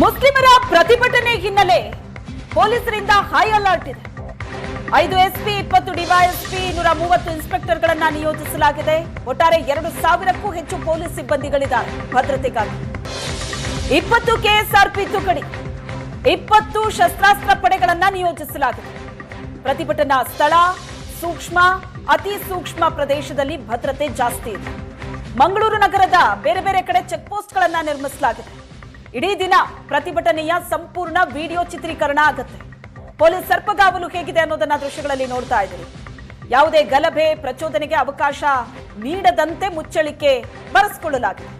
ಮುಸ್ಲಿಮರ ಪ್ರತಿಭಟನೆ ಹಿನ್ನೆಲೆ ಪೊಲೀಸರಿಂದ ಹೈ ಅಲರ್ಟ್ ಇದೆ. ಐದು ಎಸ್ಪಿ, ಇಪ್ಪತ್ತು ಡಿವೈಎಸ್ಪಿ, ನೂರ ಮೂವತ್ತು ಇನ್ಸ್ಪೆಕ್ಟರ್ಗಳನ್ನ ನಿಯೋಜಿಸಲಾಗಿದೆ. ಒಟ್ಟಾರೆ ಎರಡು ಸಾವಿರಕ್ಕೂ ಹೆಚ್ಚು ಪೊಲೀಸ್ ಸಿಬ್ಬಂದಿಗಳಿದ್ದಾರೆ ಭದ್ರತೆಗಾಗಿ. ಇಪ್ಪತ್ತು ಕೆಎಸ್ಆರ್ಪಿ ತುಕಡಿ, ಇಪ್ಪತ್ತು ಶಸ್ತ್ರಾಸ್ತ್ರ ಪಡೆಗಳನ್ನ ನಿಯೋಜಿಸಲಾಗಿದೆ. ಪ್ರತಿಭಟನಾ ಸ್ಥಳ, ಸೂಕ್ಷ್ಮ, ಅತಿ ಸೂಕ್ಷ್ಮ ಪ್ರದೇಶದಲ್ಲಿ ಭದ್ರತೆ ಜಾಸ್ತಿ ಇದೆ. ಮಂಗಳೂರು ನಗರದ ಬೇರೆ ಬೇರೆ ಕಡೆ ಚೆಕ್ ಪೋಸ್ಟ್ಗಳನ್ನ ನಿರ್ಮಿಸಲಾಗಿದೆ. ಇಡೀ ದಿನ ಪ್ರತಿಭಟನೆಯ ಸಂಪೂರ್ಣ ವಿಡಿಯೋ ಚಿತ್ರೀಕರಣ ಆಗುತ್ತೆ. ಪೊಲೀಸ್ ಸರ್ಪಗಾವಲು ಹೇಗಿದೆ ಅನ್ನೋದನ್ನ ದೃಶ್ಯಗಳಲ್ಲಿ ನೋಡ್ತಾ ಇದ್ದೀರಿ. ಯಾವುದೇ ಗಲಭೆ, ಪ್ರಚೋದನೆಗೆ ಅವಕಾಶ ನೀಡದಂತೆ ಮುಚ್ಚಳಿಕೆ ಬರೆಸಿಕೊಳ್ಳಲಾಗಿದೆ.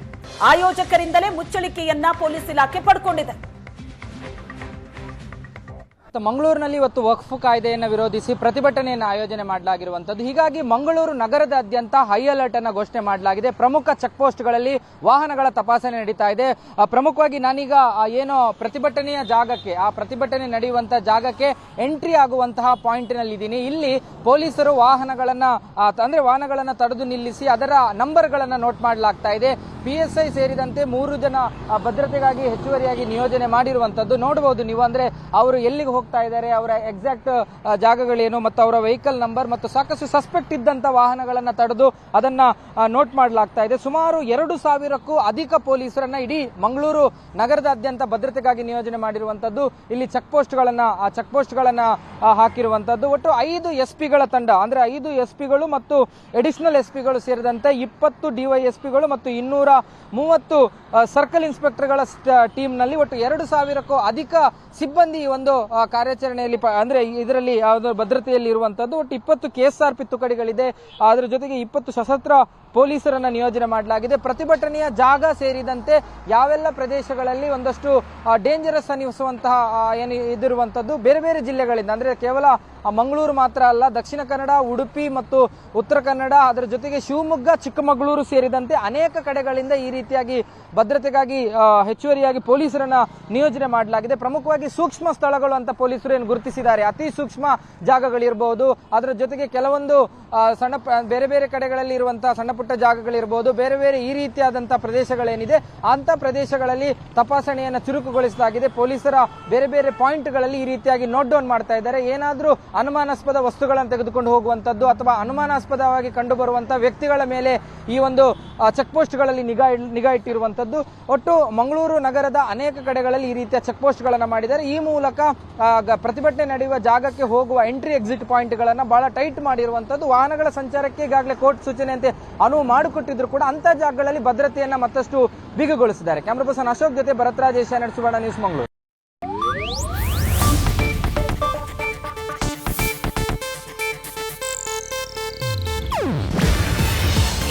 ಆಯೋಜಕರಿಂದಲೇ ಮುಚ್ಚಳಿಕೆಯನ್ನ ಪೊಲೀಸ್ ಇಲಾಖೆ ಪಡ್ಕೊಂಡಿದೆ. ಮತ್ತು ಮಂಗಳೂರಿನಲ್ಲಿ ಇವತ್ತು ವಕ್ಫ್ ಕಾಯ್ದೆಯನ್ನು ವಿರೋಧಿಸಿ ಪ್ರತಿಭಟನೆಯನ್ನು ಆಯೋಜನೆ ಮಾಡಲಾಗಿರುವಂಥದ್ದು. ಹೀಗಾಗಿ ಮಂಗಳೂರು ನಗರದಾದ್ಯಂತ ಹೈ ಅಲರ್ಟ್ ಅನ್ನು ಘೋಷಣೆ ಮಾಡಲಾಗಿದೆ. ಪ್ರಮುಖ ಚೆಕ್ ಪೋಸ್ಟ್ಗಳಲ್ಲಿ ವಾಹನಗಳ ತಪಾಸಣೆ ನಡೀತಾ ಇದೆ. ಪ್ರಮುಖವಾಗಿ ನಾನೀಗ ಏನೋ ಪ್ರತಿಭಟನೆಯ ಜಾಗಕ್ಕೆ, ಆ ಪ್ರತಿಭಟನೆ ನಡೆಯುವಂತ ಜಾಗಕ್ಕೆ ಎಂಟ್ರಿ ಆಗುವಂತಹ ಪಾಯಿಂಟ್ನಲ್ಲಿದ್ದೀನಿ. ಇಲ್ಲಿ ಪೊಲೀಸರು ವಾಹನಗಳನ್ನ ಅಂದರೆ ವಾಹನಗಳನ್ನ ತಡೆದು ನಿಲ್ಲಿಸಿ ಅದರ ನಂಬರ್ಗಳನ್ನು ನೋಟ್ ಮಾಡಲಾಗ್ತಾ ಇದೆ. ಪಿಎಸ್ಐ ಸೇರಿದಂತೆ ಮೂರು ಜನ ಭದ್ರತೆಗಾಗಿ ಹೆಚ್ಚುವರಿಯಾಗಿ ನಿಯೋಜನೆ ಮಾಡಿರುವಂತದ್ದು ನೋಡಬಹುದು ನೀವು, ಅಂದ್ರೆ ಅವರು ಎಲ್ಲಿಗೆ ಹೋಗ್ತಾ ಇದ್ದಾರೆ. ಅವರ ಎಕ್ಸಾಕ್ಟ್ ಜಾಗಗಳೇನು ಮತ್ತು ಅವರ ವೆಹಿಕಲ್ ನಂಬರ್ ಮತ್ತು ಸಾಕಷ್ಟು ಸಸ್ಪೆಕ್ಟ್ ಇದ್ದಂತ ವಾಹನಗಳನ್ನ ತಡೆದು ಅದನ್ನ ನೋಟ್ ಮಾಡಲಾಗ್ತಾ ಇದೆ. ಸುಮಾರು ಎರಡು ಸಾವಿರಕ್ಕೂ ಅಧಿಕ ಪೊಲೀಸರನ್ನ ಇಡೀ ಮಂಗಳೂರು ನಗರದಾದ್ಯಂತ ಭದ್ರತೆಗಾಗಿ ನಿಯೋಜನೆ ಮಾಡಿರುವಂತದ್ದು ಇಲ್ಲಿ ಚೆಕ್ ಪೋಸ್ಟ್ಗಳನ್ನ ಆ ಚೆಕ್ ಪೋಸ್ಟ್ಗಳನ್ನ ಹಾಕಿರುವಂಥದ್ದು. ಹಾಕಿರುವಂತದ್ದು ಒಟ್ಟು ಐದು ಎಸ್ ಪಿಗಳ ತಂಡ, ಅಂದ್ರೆ ಐದು ಎಸ್ ಪಿಗಳು ಮತ್ತು ಎಡಿಷನಲ್ ಎಸ್ ಪಿಗಳು ಸೇರಿದಂತೆ ಇಪ್ಪತ್ತು ಡಿವೈಎಸ್ಪಿಗಳು ಮತ್ತು ಇನ್ನೂರ ಮೂವತ್ತು ಸರ್ಕಲ್ ಇನ್ಸ್ಪೆಕ್ಟರ್ಗಳ ಟೀಮ್ನಲ್ಲಿ ಒಟ್ಟು ಎರಡು ಸಾವಿರಕ್ಕೂ ಅಧಿಕ ಸಿಬ್ಬಂದಿ ಒಂದು ಕಾರ್ಯಾಚರಣೆಯಲ್ಲಿ ಅಂದ್ರೆ ಇದರಲ್ಲಿ ಯಾವುದೋ ಭದ್ರತೆಯಲ್ಲಿ ಇರುವಂತದ್ದು ಒಟ್ಟು ಇಪ್ಪತ್ತು ಕೆಎಸ್ಆರ್ ಪಿ ತುಕಡಿಗಳಿದೆ. ಅದರ ಜೊತೆಗೆ ಇಪ್ಪತ್ತು ಸಶಸ್ತ್ರ ಪೊಲೀಸರನ್ನ ನಿಯೋಜನೆ ಮಾಡಲಾಗಿದೆ. ಪ್ರತಿಭಟನೆಯ ಜಾಗ ಸೇರಿದಂತೆ ಯಾವೆಲ್ಲ ಪ್ರದೇಶಗಳಲ್ಲಿ ಒಂದಷ್ಟು ಡೇಂಜರಸ್ ಅನ್ನಿಸುವಂತಹ ಏನು ಇದಿರುವಂತದ್ದು ಬೇರೆ ಬೇರೆ ಜಿಲ್ಲೆಗಳಿಂದ. ಅಂದ್ರೆ ಕೇವಲ ಮಂಗಳೂರು ಮಾತ್ರ ಅಲ್ಲ, ದಕ್ಷಿಣ ಕನ್ನಡ, ಉಡುಪಿ ಮತ್ತು ಉತ್ತರ ಕನ್ನಡ, ಅದರ ಜೊತೆಗೆ ಶಿವಮೊಗ್ಗ, ಚಿಕ್ಕಮಗಳೂರು ಸೇರಿದಂತೆ ಅನೇಕ ಕಡೆಗಳಿಂದ ಈ ರೀತಿಯಾಗಿ ಭದ್ರತೆಗಾಗಿ ಹೆಚ್ಚುವರಿಯಾಗಿ ಪೊಲೀಸರನ್ನ ನಿಯೋಜನೆ ಮಾಡಲಾಗಿದೆ. ಪ್ರಮುಖವಾಗಿ ಸೂಕ್ಷ್ಮ ಸ್ಥಳಗಳು ಅಂತ ಪೊಲೀಸರು ಏನು ಗುರುತಿಸಿದ್ದಾರೆ. ಅತಿ ಸೂಕ್ಷ್ಮ ಜಾಗಗಳಿರಬಹುದು ಅದರ ಜೊತೆಗೆ ಕೆಲವೊಂದು ಸಣ್ಣ ಬೇರೆ ಬೇರೆ ಕಡೆಗಳಲ್ಲಿ ಇರುವಂತಹ ಸಣ್ಣ ಜಾಗಗಳಿರಬಹುದು ಬೇರೆ ಬೇರೆ ಈ ರೀತಿಯಾದಂತಹ ಪ್ರದೇಶಗಳೇನಿದೆ ಅಂತ ಪ್ರದೇಶಗಳಲ್ಲಿ ತಪಾಸಣೆಯನ್ನು ಚುರುಕುಗೊಳಿಸಲಾಗಿದೆ. ಪೊಲೀಸರ ಬೇರೆ ಬೇರೆ ಪಾಯಿಂಟ್ಗಳಲ್ಲಿ ಈ ರೀತಿಯಾಗಿ ನೋಟ್ ಡೌನ್ ಮಾಡ್ತಾ ಇದ್ದಾರೆ. ಏನಾದರೂ ಅನುಮಾನಾಸ್ಪದ ವಸ್ತುಗಳನ್ನು ತೆಗೆದುಕೊಂಡು ಹೋಗುವಂತದ್ದು ಅಥವಾ ಅನುಮಾನಾಸ್ಪದವಾಗಿ ಕಂಡುಬರುವಂತ ವ್ಯಕ್ತಿಗಳ ಮೇಲೆ ಈ ಒಂದು ಚೆಕ್ ಪೋಸ್ಟ್ಗಳಲ್ಲಿ ನಿಗಾ ನಿಗಾ ಇಟ್ಟಿರುವಂತದ್ದು ಒಟ್ಟು ಮಂಗಳೂರು ನಗರದ ಅನೇಕ ಕಡೆಗಳಲ್ಲಿ ಈ ರೀತಿಯ ಚೆಕ್ ಪೋಸ್ಟ್ಗಳನ್ನು ಮಾಡಿದ್ದಾರೆ. ಈ ಮೂಲಕ ಪ್ರತಿಭಟನೆ ನಡೆಯುವ ಜಾಗಕ್ಕೆ ಹೋಗುವ ಎಂಟ್ರಿ ಎಕ್ಸಿಟ್ ಪಾಯಿಂಟ್ಗಳನ್ನು ಬಹಳ ಟೈಟ್ ಮಾಡಿರುವಂತದ್ದು ವಾಹನಗಳ ಸಂಚಾರಕ್ಕೆ ಈಗಾಗಲೇ ಕೋರ್ಟ್ ಸೂಚನೆಯಂತೆ ಅನುವು ಮಾಡಿಕೊಟ್ಟಿದ್ರು ಕೂಡ ಅಂತ ಜಾಗಗಳಲ್ಲಿ ಭದ್ರತೆಯನ್ನ ಮತ್ತಷ್ಟು ಬಿಗುಗೊಳಿಸಿದ್ದಾರೆ. ಕ್ಯಾಮ್ರಾ ಪರ್ಸನ್ ಅಶೋಕ್ ಜೊತೆ ಭರತ್ರಾಜ್ ಏಷ್ಯಾ ಸುವರ್ಣ ನ್ಯೂಸ್ ಮಂಗಳೂರು.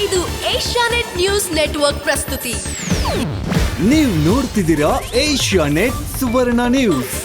ಇದು ಏಷ್ಯಾನೆಟ್ ನ್ಯೂಸ್ ನೆಟ್ವರ್ಕ್ ಪ್ರಸ್ತುತಿ. ನೀವು ನೋಡ್ತಿದ್ದೀರಾ ಏಷ್ಯಾ ನೆಟ್ ಸುವರ್ಣ ನ್ಯೂಸ್.